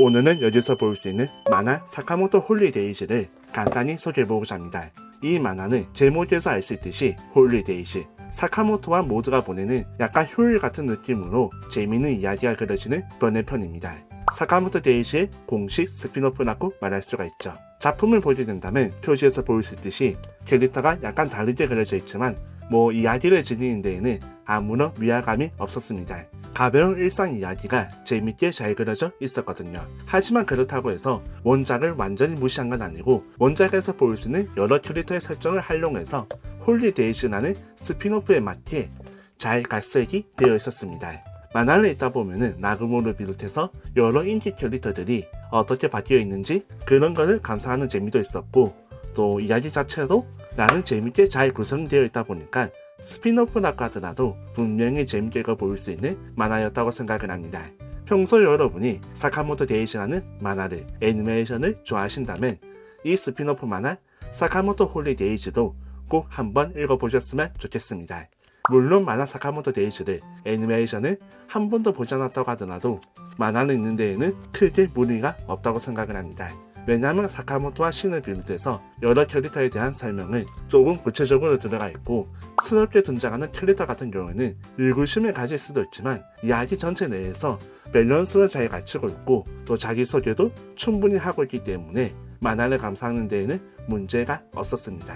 오늘은 여기서 볼 수 있는 만화 사카모토 홀리데이즈를 간단히 소개해보고자 합니다. 이 만화는 제목에서 알 수 있듯이 홀리데이즈, 사카모토와 모두가 보내는 약간 효율 같은 느낌으로 재미있는 이야기가 그려지는 번외편입니다. 사카모토 데이즈의 공식 스피노프라고 말할 수가 있죠. 작품을 보게 된다면 표지에서 볼수 있듯이 캐릭터가 약간 다르게 그려져 있지만 뭐 이야기를 지니는 데에는 아무런 위화감이 없었습니다. 가벼운 일상 이야기가 재밌게 잘 그려져 있었거든요. 하지만 그렇다고 해서 원작을 완전히 무시한 건 아니고 원작에서 볼 수 있는 여러 캐릭터의 설정을 활용해서 홀리데이즈라는 스피노프에 맞게 잘 각색이 되어 있었습니다. 만화를 읽다 보면은 나그모를 비롯해서 여러 인기 캐릭터들이 어떻게 바뀌어 있는지 그런 것을 감상하는 재미도 있었고 또 이야기 자체도 나는 재밌게 잘 구성되어 있다 보니까 스피노프라고 하더라도 분명히 재밌게 볼수 있는 만화였다고 생각을 합니다. 평소 여러분이 사카모토 데이즈라는 만화를 애니메이션을 좋아하신다면 이 스피노프 만화 사카모토 홀리데이즈도 꼭 한번 읽어보셨으면 좋겠습니다. 물론 만화 사카모토 데이즈를 애니메이션을 한 번도 보지 않았다고 하더라도 만화를 읽는 데에는 크게 무리가 없다고 생각을 합니다. 왜냐하면 사카모토와 신을 비롯해서 여러 캐릭터에 대한 설명을 조금 구체적으로 들어가 있고 스럽게 등장하는 캐릭터 같은 경우에는 의구심을 가질 수도 있지만 이야기 전체 내에서 밸런스를 잘 갖추고 있고 또 자기소개도 충분히 하고 있기 때문에 만화를 감상하는 데에는 문제가 없었습니다.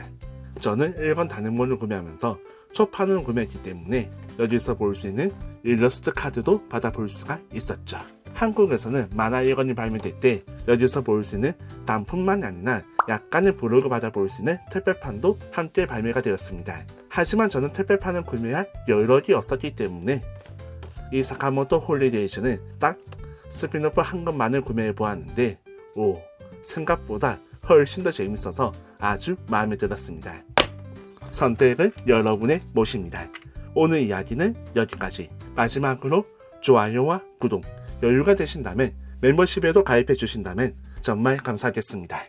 저는 1권 단행본을 구매하면서 초판을 구매했기 때문에 여기서 볼 수 있는 일러스트 카드도 받아볼 수가 있었죠. 한국에서는 만화 1권이 발매될 때 여기서 볼 수 있는 단품만 아니라 약간의 부록을 받아 볼 수 있는 특별판도 함께 발매가 되었습니다. 하지만 저는 특별판을 구매할 여력이 없었기 때문에 이 사카모토 홀리데이즈는 딱 스피노프 한 것만을 구매해 보았는데 오 생각보다 훨씬 더 재밌어서 아주 마음에 들었습니다. 선택은 여러분의 몫입니다. 오늘 이야기는 여기까지. 마지막으로 좋아요와 구독, 여유가 되신다면 멤버십에도 가입해 주신다면 정말 감사하겠습니다.